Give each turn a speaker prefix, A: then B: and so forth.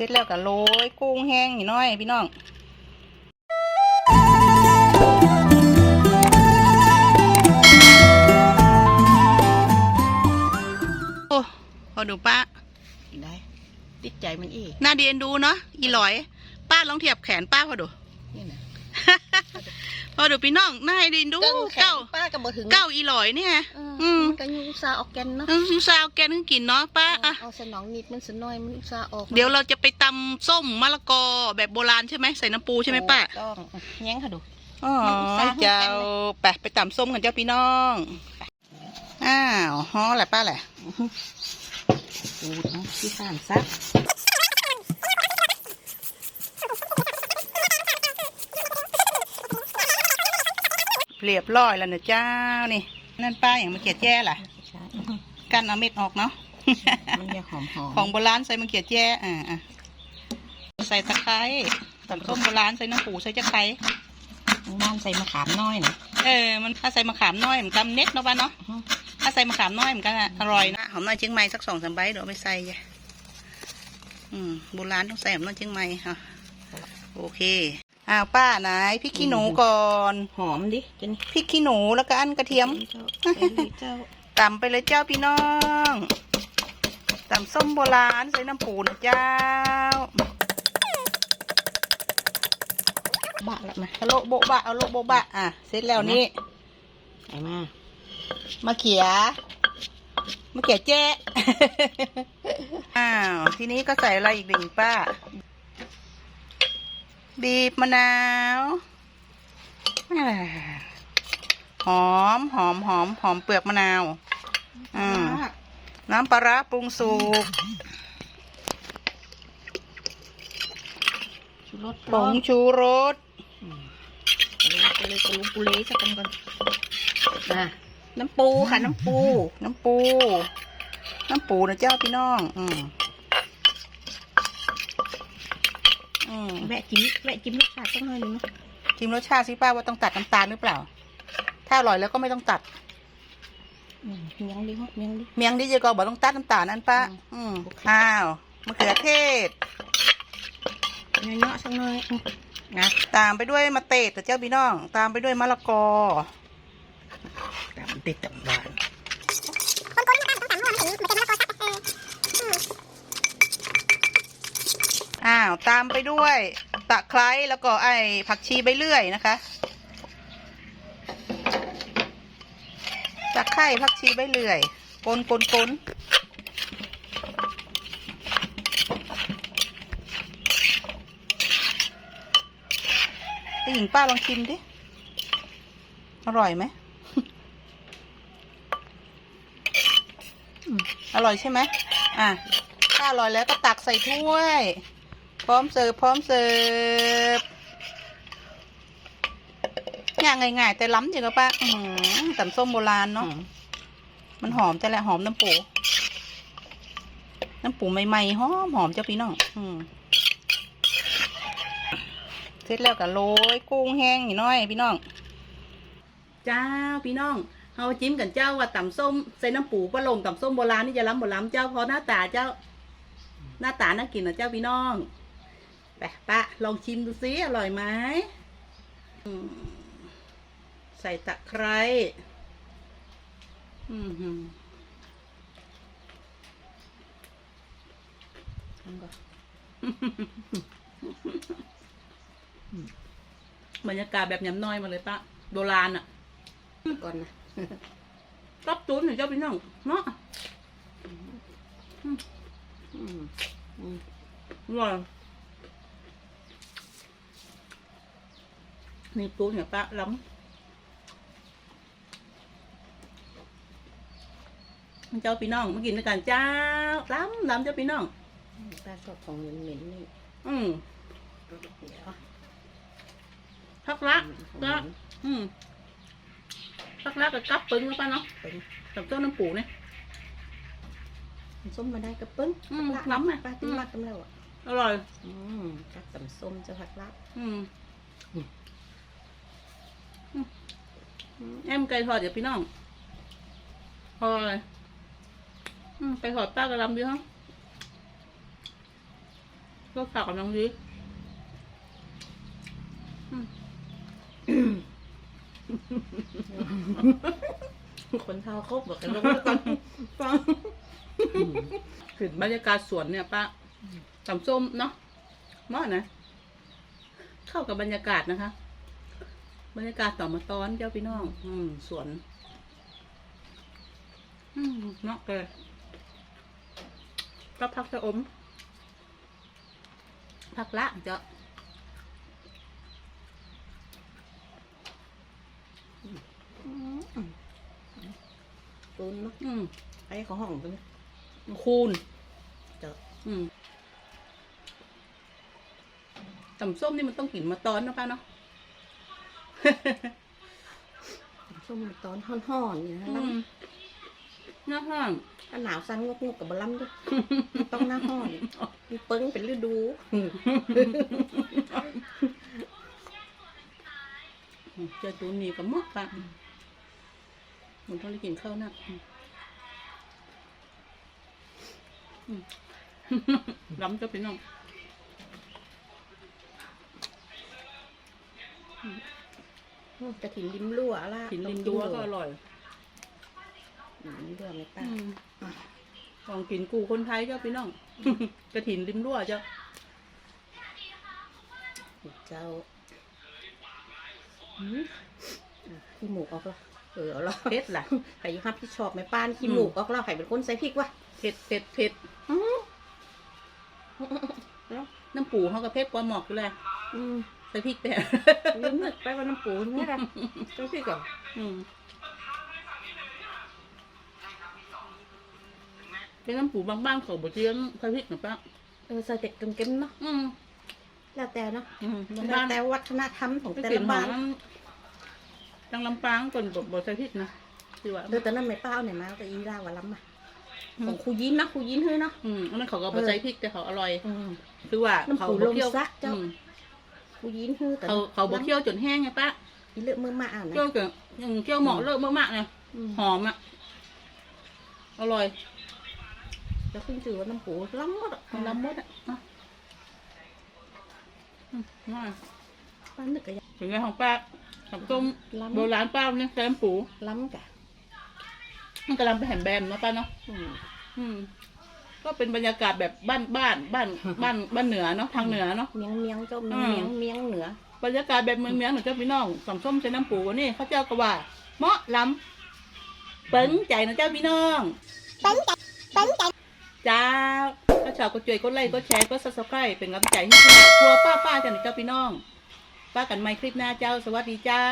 A: ร็จแล้วก็โรยกุ้งแห้งนิดหน่อยพี่น้องโอ้พอดูป้า
B: ได้ติดใจมันอีก
A: น่าเดียนดูเนาะอีหลอย ป้าลองเทียบแขนป้าพอดู
B: นี่นะ
A: พอดูพี่น้องน่าเดียนดู
B: เก้าแขน
A: เก้า
B: ป้าก็บ่ถึง
A: เก้าอีหลอยเนี่ย
B: เออ
A: อืม
B: มันก็ยังอุตส่าห์ออกแกนเนาะ
A: อืมซาวแกนึงกินเนาะป้าอะ
B: เอาสนองนิดมันสน้อยมันอุตส่าห์ออก
A: เดี๋ยวเราจะไปตำส้มมะละกอแบบโบราณใช่ไหมใส่น้ำปูใช่ไหมป้า
B: ถูกต้องแย้งค่ะดู
A: อ๋อ
B: มันอุตส่าห์ให้
A: เจ้า
B: กันเลย
A: ไปไปตำส้มกันเจ้าพี่น้องอ้าวฮอแหละป้าแหละ
B: ดูเนาะที่ข้างซัก
A: เรียบร้อยแล้วนะเจ้านี่นั่นป้าอย่างมะเขียดแย่ล่ะกันเอาเม็ดออกเนาะ
B: มันจะหอมหอม
A: ของโบราณใส่มะเขือแจ้อ่าอะใส่ตะไคร้ตำส้มโบราณใส่น้ำปูใส่ตะไคร้
B: บ้านใส่มะขามน้อยนะ
A: เออมันถ้าใส่มะขามน้อยมือนกันเน็ตเนาะบ้านเนาะถ้าใส่มะขามน้อยมือนกันอร่อยนะหอมน้อยเชียงใหม่สักสองสามใบเดี๋ยวไปใส่จ้ะอืมโบราณต้องใส่หอมน้อยเชียงใหม่ค่ะโอเค อ้าวป้าไหนพริกขี้หนูก่อน
B: หอมดิเจน
A: พริกขี้หนูแล้วก็อันกระเทียม
B: เจ้าเจ้าเจ้า
A: ตำไปเลยเจ้าพี่น้องตำส้มโบราณใส่น้ำปูนะเจ้า
B: บะละมา
A: เอาโลโบบะเอาโลโบบะอะเสร็จแล้วนี่
B: ไอ้มา
A: มาเขียมาเขียแจ้อ้าว ทีนี้ก็ใส่อะไรอีกหนึ่งป้า บีบมะนาวอ่าหอมหอมหอมหอมเปลือกมะนาวอืมน้ำปลาร้าปรุงสุก
B: ชูรส
A: ผงชูรส
B: ลงไปเลยกระลุกกุเลสักกันก่อนอะน้ำปูค่ะ น้ำปู
A: น้ำปู น้ำปูนะเจ้าพี่น้อง อืม อืม
B: แวะจิ้มแวะจิ้มรสชาติสักหน่อยหนึงเนาะ
A: ชิมรสชาติสิป้าว่าต้องตัดน้ำตาลหรือเปล่า ถ้าอร่อยแล้วก็ไม่ต้องตัด
B: อืมเมียงดิฮะเมียงดิ
A: เมียงดิเจก็บอกต้องตัดน้ำตาลนั่นป้า อืมอ้าวมะเขือเทศ
B: เนาะๆสักหน่อยอืมนะ
A: ตามไปด้วยมะเตดแต่เจ้าพี่น้อง ตามไปด้วยมะละกอ
B: ตามติดตำบาน
A: อ้าวตามไปด้วยตะไคร้แล้วก็ไอ้ผักชีใบเลื่อยนะคะตะไคร้ผักชีใบเลื่อยกลนกลนกลนไอหญิงป้าลองชิมดิ อร่อยไหม อร่อยใช่ไหม อะ ถ้าอร่อยแล้วก็ตักใส่ถ้วย ร้อมเสิร์ฟพร้อมเสิร์ฟเนี่ยง่ายๆแต่ล้ำจริงกับป้าอือหือตำส้มโบราณเนาะมันหอมแต่แหละหอมน้ำปู น้ำปูใหม่ๆหอมหอมเจ้าพี่น้องอืมเสร็จแล้วก็โรยกุ้งแห้งนิดหน่อย พี่น้องจ้าพี่น้องเฮาจิ้มกันเจ้าว่าตำส้มใส่น้ำปูปลาลงตำส้มโบราณนี่จะล้ำโบราณเจ้าเพราะหน้าตาเจ้า หน้าตาน่ากินนะเจ้าพี่น้อง ไปปะลองชิมดูซิอร่อยไหมอืมใส่ตะไคร้อือหือทำก่อนบรรยากาศแบบยำน้อยมาเลยปะโบราณอะ
B: ก่อนนะ
A: รับตูนหน่อยเจ้าพี่น้องเนาะ
B: อืมอืม
A: อร่อย นี่ตูนเนี่ยปะล้ำเจ้าพี่น้องมากินด้วยกันเจ้าล้ำล้ำเจ้าพี่น้อง
B: ป้าชอบของเหม็นๆนี่
A: อืม
B: เดี๋ยว
A: พักละละอืมพักละกับกับปึ้งแล้วป่ะเนาะ
B: เป็น
A: กับเจ้าน้ำปูเนี่ย
B: ส้มมาได้กระปึ้ง
A: อืมล้ำอะ
B: ป้าติ้มมากกันแล้วอะ
A: อร่อย
B: อืมจักตำส้มจะผักลับ
A: อืม
B: อืม
A: อืม แอมไก่ทอดเดี๋ยวพี่น้องพอเลยอืมไปทอดป้ากระลำดีฮะก็ฝากกับน้องดิอืม
B: คนเท่าครบบอกกันลงแล้อน
A: ฟังเห็นบรรยากาศสวนเนี่ยป้าตำส้มเนาะมาะนะ เข้ากับบรรยากาศนะคะ บรรยากาศต่อมาตอนเจ้าพี่น้อง อืมสวน อืมเนาะเลยก็พักจะอม พักละเจ้า
B: ตุนเนาะ
A: อืม
B: ไอ้ของห้องตัวนี้
A: คูณ
B: เจ้า
A: อืมตำส้มนี่มันต้องกลิ่นมาตอนนะป้าเนาะ
B: ส้มตอนห่อนๆนี่นะ
A: อืมหน้าห้าง
B: ถ้าหนาวสั่นงกๆกับบะล้ำด้วยต้องหน้าห่อนมีเปิ้งเป็นฤดู
A: เจอตูนนี่กับมอกปะมันต้องได้กินข้าวหนักอืมอืมล้ำจะเป็นน้อง
B: จะถิ่นริมรั่วละ
A: กินริมดัวก็อร่อย
B: อืมเรื่องไม่ตา
A: อืมลองกินกูคนไทยเจ้าพี่น้อง กระถินริมรั่วเจ้า
B: เจ้าอืมอะขี้หมูกออกแล้วเออเอาละ
A: เผ็ดล่ะ
B: ใครอยับพี่ชอบไหมป้านขี้หมูกออกแล้วใครเป็นคนใส่พริกวะ
A: เผ็ดเผ็ดเผ็ด
B: อืม
A: น้ำปูเขากับเผ็ดกว่าหมอกอยู่เลย
B: อืม
A: ใส่พริกไป
B: ลืมนึกไปว่าน้ำปูนี่ละใส่พริกก่อน
A: อืมเป็นน้ำปูบางๆเขาบดเจียงใส่พริกหรือเปล่า
B: เออใส่เด็กเก็มๆเนาะ
A: อืม
B: แล้วแต่เนาะ
A: อืม
B: แล้ว
A: บ้าน
B: แต่วัฒนธรรมของ
A: ๆ
B: แต่
A: กลิ่
B: ละ
A: นขอ
B: บ้างน
A: จังลำปางก่อนบดใส่พริกนะคือว่า
B: เออแต่นั่นไม่เป้าไหนมาแต่อีลาวะล้ำมาของครูยินนะครูยินเฮ้ยเนาะ
A: อืมอันนั้นเขาก็บดใส่พริกแต่เขาอร่อย
B: อืม
A: คือว่า
B: น้ำ
A: เขา
B: ปู
A: บดเคี่ยว
B: ลมซะเจ้า
A: อืม
B: ครูยินเฮ้ยแต่
A: เขาเขาบดเคี่ยวจนแห้งไงป้า
B: อีเลือกมือมาอ่านนะ
A: เคี่ยวจนอย่างเคี่ยวเหมาะเลิกมากๆเลย
B: อืม
A: หอมอะอร่อย
B: แล้วขึ้นชื่อว่าน้ำปูล้ำหมดอะ
A: มันล้ำมดอะอะอืมง่าย
B: ป้านึกก็ยัง
A: ถึงไงของป้าขับต้ม
B: ล้
A: โบราณป้าเนี่ยแซมปูำ
B: ล้ำกะ
A: มันกำลังไปแหมแบมเนาะป้าเนาะ
B: อืม
A: อืม ก็เป็นบรรยากาศแบบบ้านบ้านบ้านบ้านบ้านเหนือเนาะทางเหนือเนาะ
B: เมียงเมียงเจ้า
A: อื
B: เมีย
A: ม
B: งเมียงเหนือบ
A: รรยากาศแบบเมืองเมืองหนูเจ้าพี่น้องสำส้มใช้น้ำปูนี่เขาเจ้าก็ว่าเหมาะล้ำเปิ้งใจนะเจ้าพี่น้องเปิ้งใจเปิ้งใจจ้าถ้าชอบก็ช่วยกดไลค์กดแชร์กดซับสไครต์เป็นกำลังใจให้ครัวป้าป้าจ้าหนูเจ้าพี่น้องป้ากันใหม่คลิปหน้าเจ้าสวัสดีเจ้า